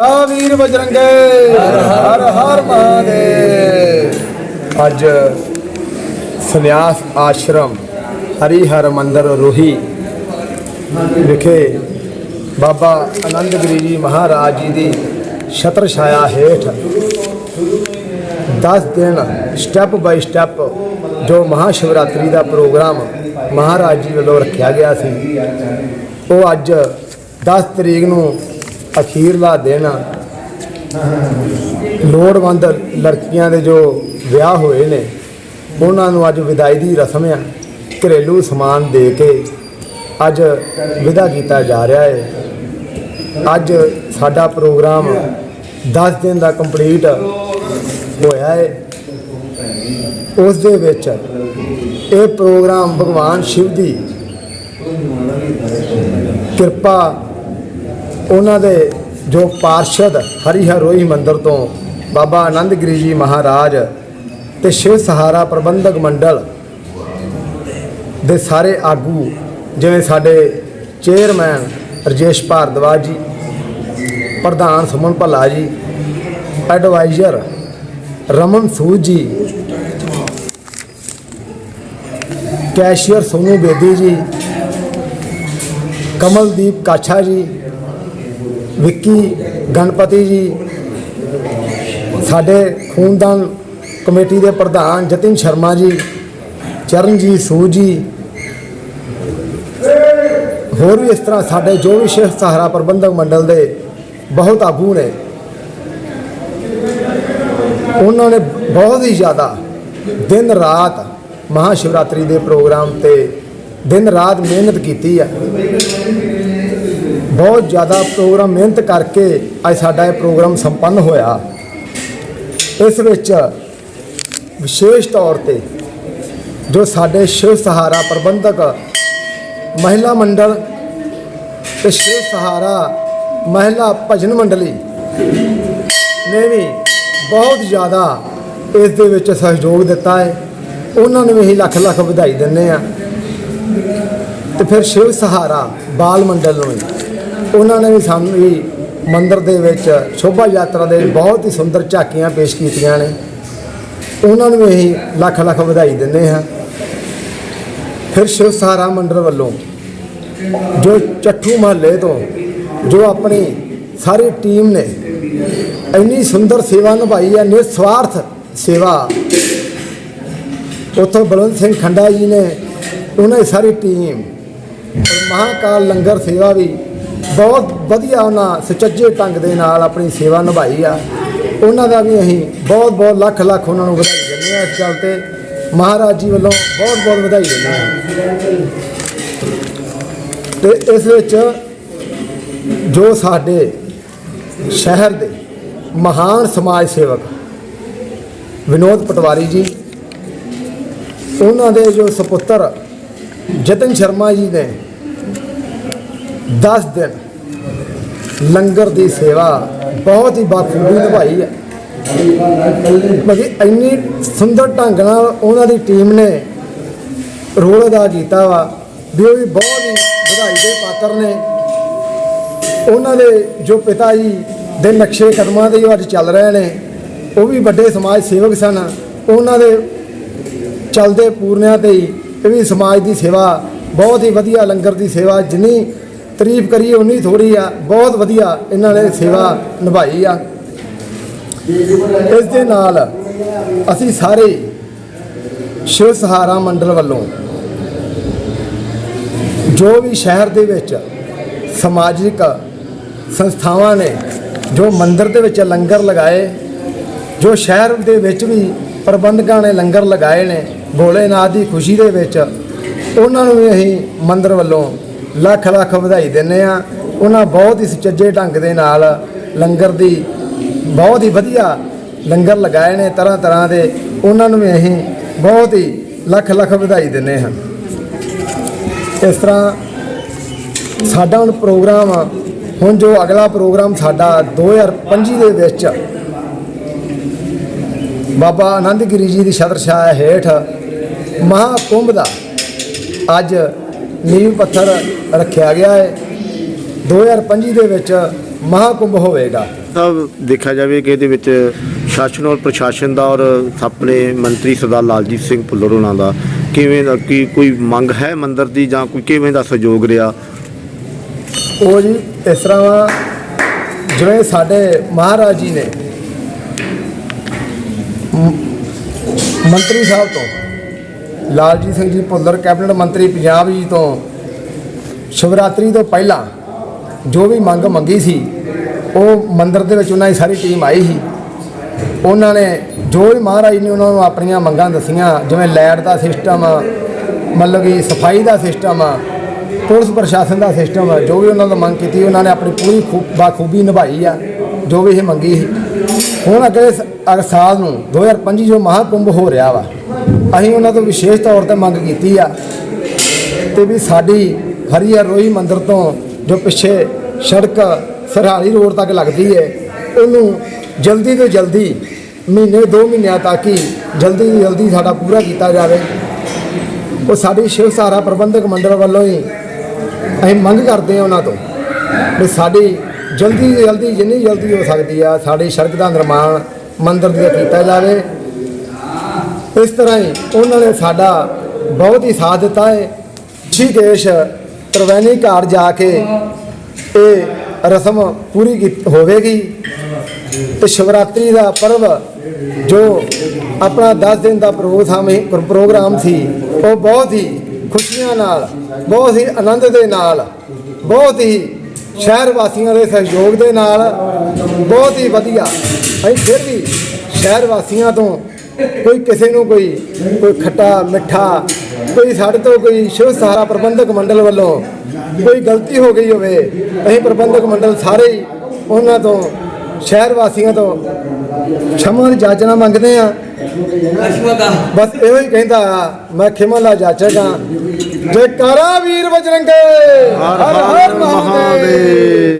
ਆ ਵੀਰ ਬਜਰੰਗੇ, ਹਰ ਹਰ ਮਹਾਦੇਵ। ਅੱਜ ਸੰਨਿਆਸ ਆਸ਼ਰਮ ਹਰੀ ਹਰ ਮੰਦਰ ਰੋਹੀ ਵਿਖੇ ਬਾਬਾ ਆਨੰਦਗਿਰੀ ਜੀ ਮਹਾਰਾਜ ਜੀ ਦੀ ਛਤਰ ਛਾਇਆ ਹੇਠ 10 ਦਿਨ ਸਟੈਪ ਬਾਈ ਸਟੈਪ ਜੋ ਮਹਾ ਸ਼ਿਵਰਾਤਰੀ ਦਾ ਪ੍ਰੋਗਰਾਮ ਮਹਾਰਾਜ ਜੀ ਵੱਲੋਂ ਰੱਖਿਆ ਗਿਆ ਸੀ, ਉਹ ਅੱਜ 10 ਤਰੀਕ ਨੂੰ ਅਖੀਰਲਾ ਦਿਨ ਲੋੜਵੰਦ ਲੜਕੀਆਂ ਦੇ ਜੋ ਵਿਆਹ ਹੋਏ ਨੇ, ਉਹਨਾਂ ਨੂੰ ਅੱਜ ਵਿਦਾਈ ਦੀ ਰਸਮ ਆ। ਘਰੇਲੂ ਸਮਾਨ ਦੇ ਕੇ ਅੱਜ ਵਿਦਾ ਕੀਤਾ ਜਾ ਰਿਹਾ ਹੈ ਅੱਜ ਸਾਡਾ ਪ੍ਰੋਗਰਾਮ 10 ਦਿਨ ਦਾ ਕੰਪਲੀਟ ਹੋਇਆ ਹੈ ਉਸ ਦੇ ਵਿੱਚ ਇਹ ਪ੍ਰੋਗਰਾਮ ਭਗਵਾਨ ਸ਼ਿਵ ਦੀ ਕਿਰਪਾ ਉਹਨਾਂ ਦੇ ਜੋ ਪਾਰਸ਼ਦ ਹਰੀ ਰੋਹੀ ਮੰਦਰ ਤੋਂ ਬਾਬਾ ਆਨੰਦਗਿਰੀ ਜੀ ਮਹਾਰਾਜ ਤੇ ਸ਼ਿਵ ਸਹਾਰਾ ਪ੍ਰਬੰਧਕ ਮੰਡਲ ਦੇ ਸਾਰੇ ਆਗੂ, ਜਿਵੇਂ ਸਾਡੇ ਚੇਅਰਮੈਨ ਰਜੇਸ਼ ਭਾਰਦਵਾਜ ਜੀ, ਪ੍ਰਧਾਨ ਸੁਮਨ ਭੱਲਾ ਜੀ, ਐਡਵਾਈਜ਼ਰ ਰਮਨ ਸੂਦ ਜੀ, ਕੈਸ਼ੀਅਰ ਸੋਨੂ ਬੇਦੀ ਜੀ, ਕਮਲਦੀਪ ਕਾਛਾ ਜੀ ਵਿੱਕੀ, ਗਣਪਤੀ ਜੀ, ਸਾਡੇ ਖੂਨਦਾਨ ਕਮੇਟੀ ਦੇ ਪ੍ਰਧਾਨ ਜਤਿਨ ਸ਼ਰਮਾ ਜੀ, ਚਰਨਜੀਤ ਸੂ ਜੀ, ਹੋਰ ਵੀ ਇਸ ਤਰ੍ਹਾਂ ਸਾਡੇ ਜੋ ਵੀ ਸ਼ਿਵ ਸਹਾਰਾ ਪ੍ਰਬੰਧਕ ਮੰਡਲ ਦੇ ਬਹੁਤ ਆਗੂ ਨੇ। ਉਹਨਾਂ ਨੇ ਬਹੁਤ ਹੀ ਜ਼ਿਆਦਾ ਦਿਨ ਰਾਤ ਮਹਾ ਸ਼ਿਵਰਾਤਰੀ ਦੇ ਪ੍ਰੋਗਰਾਮ ਤੇ ਦਿਨ ਰਾਤ ਮਿਹਨਤ ਕੀਤੀ ਹੈ ਬਹੁਤ ਜ਼ਿਆਦਾ ਪ੍ਰੋਗਰਾਮ ਮਿਹਨਤ ਕਰਕੇ ਅੱਜ ਸਾਡਾ ਇਹ ਪ੍ਰੋਗਰਾਮ ਸੰਪੰਨ ਹੋਇਆ। ਇਸ ਵਿੱਚ ਵਿਸ਼ੇਸ਼ ਤੌਰ ਤੇ ਜੋ ਸਾਡੇ ਸ਼ਿਵ ਸਹਾਰਾ ਪ੍ਰਬੰਧਕ ਮਹਿਲਾ ਮੰਡਲ ਤੇ ਸ਼ਿਵ ਸਹਾਰਾ ਮਹਿਲਾ ਭਜਨ ਮੰਡਲੀ ਨੇ ਵੀ ਬਹੁਤ ਜ਼ਿਆਦਾ ਇਸ ਦੇ ਵਿੱਚ ਸਹਿਯੋਗ ਦਿੱਤਾ ਹੈ। ਉਹਨਾਂ ਨੂੰ ਵੀ ਅਸੀਂ ਲੱਖ ਲੱਖ ਵਧਾਈ ਦਿੰਦੇ ਆ ਤੇ ਫਿਰ ਸ਼ਿਵ ਸਹਾਰਾ ਬਾਲ ਮੰਡਲ ਨੂੰ ਵੀ ਉਹਨਾਂ ਨੇ ਵੀ ਸਾਨੂੰ ਵੀ ਮੰਦਿਰ ਦੇ ਵਿੱਚ ਸ਼ੋਭਾ ਯਾਤਰਾ ਦੇ ਬਹੁਤ ਹੀ ਸੁੰਦਰ ਝਾਕੀਆਂ ਪੇਸ਼ ਕੀਤੀਆਂ ਨੇ। ਉਹਨਾਂ ਨੂੰ ਅਸੀਂ ਲੱਖ ਲੱਖ ਵਧਾਈ ਦਿੰਦੇ ਹਾਂ। ਫਿਰ ਸ਼ਿਵ ਸਹਾਰਾ ਮੰਡਲ ਵੱਲੋਂ ਜੋ ਚੱਠੂ ਮਹੱਲੇ ਤੋਂ ਜੋ ਆਪਣੀ ਸਾਰੀ ਟੀਮ ਨੇ ਇੰਨੀ ਸੁੰਦਰ ਸੇਵਾ ਨਿਭਾਈ ਹੈ, ਨਿਸਵਾਰਥ ਸੇਵਾ, ਉੱਥੋਂ ਬਲਵੰਤ ਸਿੰਘ ਖੰਡਾ ਜੀ ਨੇ, ਉਹਨਾਂ ਦੀ ਸਾਰੀ ਟੀਮ ਔਰ ਮਹਾਕਾਲ ਲੰਗਰ ਸੇਵਾ ਵੀ ਬਹੁਤ ਵਧੀਆ ਉਹਨਾਂ ਸੁਚੱਜੇ ਢੰਗ ਦੇ ਨਾਲ ਆਪਣੀ ਸੇਵਾ ਨਿਭਾਈ ਆ। ਉਹਨਾਂ ਦਾ ਵੀ ਅਸੀਂ ਬਹੁਤ ਬਹੁਤ ਲੱਖ ਲੱਖ ਉਹਨਾਂ ਨੂੰ ਵਧਾਈ ਦਿੰਦੇ ਆ ਇਸ ਗੱਲ ਤੇ। ਮਹਾਰਾਜ ਜੀ ਵੱਲੋਂ ਬਹੁਤ ਬਹੁਤ ਵਧਾਈ ਦਿੰਦੇ ਆ ਤੇ ਇਸ ਵਿੱਚ ਜੋ ਸਾਡੇ ਸ਼ਹਿਰ ਦੇ ਮਹਾਨ ਸਮਾਜ ਸੇਵਕ ਵਿਨੋਦ ਪਟਵਾਰੀ ਜੀ, ਉਹਨਾਂ ਦੇ ਜੋ ਸੁਪੁੱਤਰ ਜਤਨ ਸ਼ਰਮਾ ਜੀ ਨੇ 10 ਦਿਨ ਲੰਗਰ ਦੀ ਸੇਵਾ ਬਹੁਤ ਹੀ ਬਾਖੂਬੀ ਨਿਭਾਈ ਹੈ ਮਗੀ ਇੰਨੀ ਸੁੰਦਰ ਢੰਗ ਨਾਲ ਉਹਨਾਂ ਦੀ ਟੀਮ ਨੇ ਰੋਲ ਅਦਾ ਕੀਤਾ ਵਾ ਵੀ ਉਹ ਵੀ ਬਹੁਤ ਹੀ ਵਧਾਈ ਦੇ ਪਾਤਰ ਨੇ। ਉਹਨਾਂ ਦੇ ਜੋ ਪਿਤਾ ਜੀ ਦੇ ਨਕਸ਼ੇ ਕਦਮਾਂ ਦੇ ਜੋ ਅੱਜ ਚੱਲ ਰਹੇ ਨੇ, ਉਹ ਵੀ ਵੱਡੇ ਸਮਾਜ ਸੇਵਕ ਸਨ। ਉਹਨਾਂ ਦੇ ਚੱਲਦੇ ਪੂਰਨਿਆਂ ਤੇ ਹੀ ਇਹ ਵੀ ਸਮਾਜ ਦੀ ਸੇਵਾ, ਬਹੁਤ ਹੀ ਵਧੀਆ ਲੰਗਰ ਦੀ ਸੇਵਾ, ਜਿੰਨੀ ਤਾਰੀਫ ਕਰੀਏ, ਉਨੀ ਥੋੜੀ ਆ। ਬਹੁਤ ਵਧੀਆ ਇਹਨਾਂ ਨੇ ਸੇਵਾ ਨਿਭਾਈ ਆ। ਇਸ ਦੇ ਨਾਲ ਅਸੀਂ ਸਾਰੇ ਸ਼ਿਵ ਸਹਾਰਾ ਮੰਡਲ ਵੱਲੋਂ ਜੋ ਵੀ ਸ਼ਹਿਰ ਦੇ ਵਿੱਚ ਸਮਾਜਿਕ ਸੰਸਥਾਵਾਂ ਨੇ, ਜੋ ਮੰਦਿਰ ਦੇ ਵਿੱਚ ਲੰਗਰ ਲਗਾਏ, ਜੋ ਸ਼ਹਿਰ ਦੇ ਵਿੱਚ ਵੀ ਪ੍ਰਬੰਧਕਾਂ ਨੇ ਲੰਗਰ ਲਗਾਏ ਨੇ, ਭੋਲੇਨਾਥ ਦੀ ਖੁਸ਼ੀ ਦੇ ਵਿੱਚ, ਉਹਨਾਂ ਨੂੰ ਵੀ ਅਸੀਂ ਮੰਦਿਰ ਵੱਲੋਂ ਲੱਖ ਲੱਖ ਵਧਾਈ ਦਿੰਦੇ ਆ ਉਹਨਾਂ ਬਹੁਤ ਹੀ ਸੁਚੱਜੇ ਢੰਗ ਦੇ ਨਾਲ ਲੰਗਰ ਦੀ ਬਹੁਤ ਹੀ ਵਧੀਆ ਲੰਗਰ ਲਗਾਏ ਨੇ, ਤਰ੍ਹਾਂ ਤਰ੍ਹਾਂ ਦੇ। ਉਹਨਾਂ ਨੂੰ ਵੀ ਅਸੀਂ ਬਹੁਤ ਹੀ ਲੱਖ ਲੱਖ ਵਧਾਈ ਦਿੰਦੇ ਹਾਂ। ਇਸ ਤਰ੍ਹਾਂ ਸਾਡਾ ਹੁਣ ਪ੍ਰੋਗਰਾਮ, ਹੁਣ ਜੋ ਅਗਲਾ ਪ੍ਰੋਗਰਾਮ ਸਾਡਾ 2025 ਦੇ ਵਿੱਚ ਬਾਬਾ ਆਨੰਦਗਿਰੀ ਜੀ ਦੀ ਛਤਰ ਛਾਇਆ ਹੇਠ ਮਹਾਕੁੰਭ ਦਾ ਅੱਜ ਨੀਂਹ ਪੱਥਰ ਰੱਖਿਆ ਗਿਆ ਹੈ। 2025 ਦੇ ਵਿੱਚ ਮਹਾਕੁੰਭ ਹੋਵੇਗਾ। ਸਾਹਿਬ ਦੇਖਿਆ ਜਾਵੇ ਕਿ ਇਹਦੇ ਵਿੱਚ ਸ਼ਾਸਨ ਔਰ ਪ੍ਰਸ਼ਾਸਨ ਦਾ ਔਰ ਆਪਣੇ ਮੰਤਰੀ ਸਰਦਾਰ ਲਾਲਜੀਤ ਸਿੰਘ ਭੁੱਲਰ ਉਹਨਾਂ ਦਾ ਕਿਵੇਂ ਦਾ ਕੀ ਕੋਈ ਮੰਗ ਹੈ ਮੰਦਰ ਦੀ ਜਾਂ ਕੋਈ ਕਿਵੇਂ ਦਾ ਸਹਿਯੋਗ ਰਿਹਾ? ਉਹ ਜੀ ਇਸ ਤਰ੍ਹਾਂ ਵਾ ਜਿਵੇਂ ਸਾਡੇ ਮਹਾਰਾਜ ਜੀ ਨੇ ਮੰਤਰੀ ਸਾਹਿਬ ਤੋਂ ਲਾਲਜੀਤ ਸਿੰਘ ਜੀ ਭੁੱਲਰ, ਕੈਬਨਿਟ ਮੰਤਰੀ ਪੰਜਾਬ ਜੀ ਤੋਂ ਸ਼ਿਵਰਾਤਰੀ ਤੋਂ ਪਹਿਲਾਂ ਜੋ ਵੀ ਮੰਗ ਮੰਗੀ ਸੀ, ਉਹ ਮੰਦਿਰ ਦੇ ਵਿੱਚ ਉਹਨਾਂ ਦੀ ਸਾਰੀ ਟੀਮ ਆਈ ਸੀ। ਉਹਨਾਂ ਨੇ ਜੋ ਵੀ ਮਹਾਰਾਜ ਨੇ ਉਹਨਾਂ ਨੂੰ ਆਪਣੀਆਂ ਮੰਗਾਂ ਦੱਸੀਆਂ, ਜਿਵੇਂ ਲੈਟ ਦਾ ਸਿਸਟਮ, ਮਤਲਬ ਕਿ ਸਫ਼ਾਈ ਦਾ ਸਿਸਟਮ, ਪੁਲਿਸ ਪ੍ਰਸ਼ਾਸਨ ਦਾ ਸਿਸਟਮ, ਜੋ ਵੀ ਉਹਨਾਂ ਤੋਂ ਮੰਗ ਕੀਤੀ, ਉਹਨਾਂ ਨੇ ਆਪਣੀ ਪੂਰੀ ਖੂਬ ਬਾਖੂਬੀ ਨਿਭਾਈ ਆ, ਜੋ ਵੀ ਇਹ ਮੰਗੀ ਸੀ। ਹੁਣ ਅਗਲੇ ਸਾਲ ਨੂੰ 2025 ਜੋ ਮਹਾਕੁੰਭ ਹੋ ਰਿਹਾ ਵਾ ਅਸੀਂ ਉਹਨਾਂ ਤੋਂ ਵਿਸ਼ੇਸ਼ ਤੌਰ ਤੇ ਮੰਗ ਕੀਤੀ ਆ ਤੇ ਵੀ ਸਾਡੀ ਹਰੀਹਰ ਰੋਹੀ ਮੰਦਿਰ ਤੋਂ ਜੋ ਪਿੱਛੇ ਸੜਕ ਸਰਹਾਲੀ ਰੋਡ ਤੱਕ ਲੱਗਦੀ ਹੈ ਉਹਨੂੰ ਜਲਦੀ ਤੋਂ ਜਲਦੀ, ਮਹੀਨੇ ਦੋ ਮਹੀਨਿਆਂ ਤੱਕ ਹੀ ਜਲਦੀ ਤੋਂ ਜਲਦੀ ਸਾਡਾ ਪੂਰਾ ਕੀਤਾ ਜਾਵੇ। ਉਹ ਸਾਡੀ ਸ਼ਿਵ ਸਹਾਰਾ ਪ੍ਰਬੰਧਕ ਮੰਡਲ ਵੱਲੋਂ ਹੀ ਅਸੀਂ ਮੰਗ ਕਰਦੇ ਹਾਂ ਉਹਨਾਂ ਤੋਂ ਵੀ ਸਾਡੀ ਜਲਦੀ ਤੋਂ ਜਲਦੀ, ਜਿੰਨੀ ਜਲਦੀ ਹੋ ਸਕਦੀ ਆ, ਸਾਡੀ ਸੜਕ ਦਾ ਨਿਰਮਾਣ ਮੰਦਿਰ ਦਾ ਕੀਤਾ ਜਾਵੇ। ਇਸ ਤਰ੍ਹਾਂ ਹੀ ਉਹਨਾਂ ਨੇ ਸਾਡਾ ਬਹੁਤ ਹੀ ਸਾਥ ਦਿੱਤਾ ਹੈ ਸ਼੍ਰੀਕੇਸ਼ ਤਰਵੈਣੀ ਘਾਟ ਜਾ ਕੇ ਇਹ ਰਸਮ ਪੂਰੀ ਕੀ- ਹੋਵੇਗੀ ਤੇ ਸ਼ਿਵਰਾਤਰੀ ਦਾ ਪਰਵ ਜੋ ਆਪਣਾ 10 ਦਿਨ ਦਾ ਪ੍ਰੋਗਰਾਮ ਹੈ ਪ੍ਰੋਗਰਾਮ ਸੀ, ਉਹ ਬਹੁਤ ਹੀ ਖੁਸ਼ੀਆਂ ਨਾਲ, ਬਹੁਤ ਹੀ ਆਨੰਦ ਦੇ ਨਾਲ, ਬਹੁਤ ਹੀ ਸ਼ਹਿਰ ਵਾਸੀਆਂ ਦੇ ਸਹਿਯੋਗ ਦੇ ਨਾਲ, ਬਹੁਤ ਹੀ ਵਧੀਆ। ਅਸੀਂ ਫਿਰ ਵੀ ਸ਼ਹਿਰ ਵਾਸੀਆਂ ਤੋਂ ਕੋਈ ਕਿਸੇ ਨੂੰ ਕੋਈ ਕੋਈ ਖੱਟਾ ਮਿੱਠਾ ਕੋਈ ਸਾਡੇ ਤੋਂ ਕੋਈ ਸ਼ਿਵ ਸਹਾਰਾ ਪ੍ਰਬੰਧਕ ਮੰਡਲ ਵੱਲੋਂ ਕੋਈ ਗਲਤੀ ਹੋ ਗਈ ਹੋਵੇ ਅਸੀਂ ਪ੍ਰਬੰਧਕ ਮੰਡਲ ਸਾਰੇ ਉਹਨਾਂ ਤੋਂ ਸ਼ਹਿਰ ਵਾਸੀਆਂ ਤੋਂ ਖਿਮਾ ਦੀ ਜਾਚਨਾ ਮੰਗਦੇ ਆ ਬਸ ਇਹੋ ਹੀ ਕਹਿੰਦਾ ਮੈਂ ਖਿਮਾ ਲਾ ਜਾਚੇਗਾ ਜੈ ਕਾਰਾ ਵੀਰ ਬਜਰੰਗੇ! ਹਰ ਹਰ ਮਹਾਦੇਵ।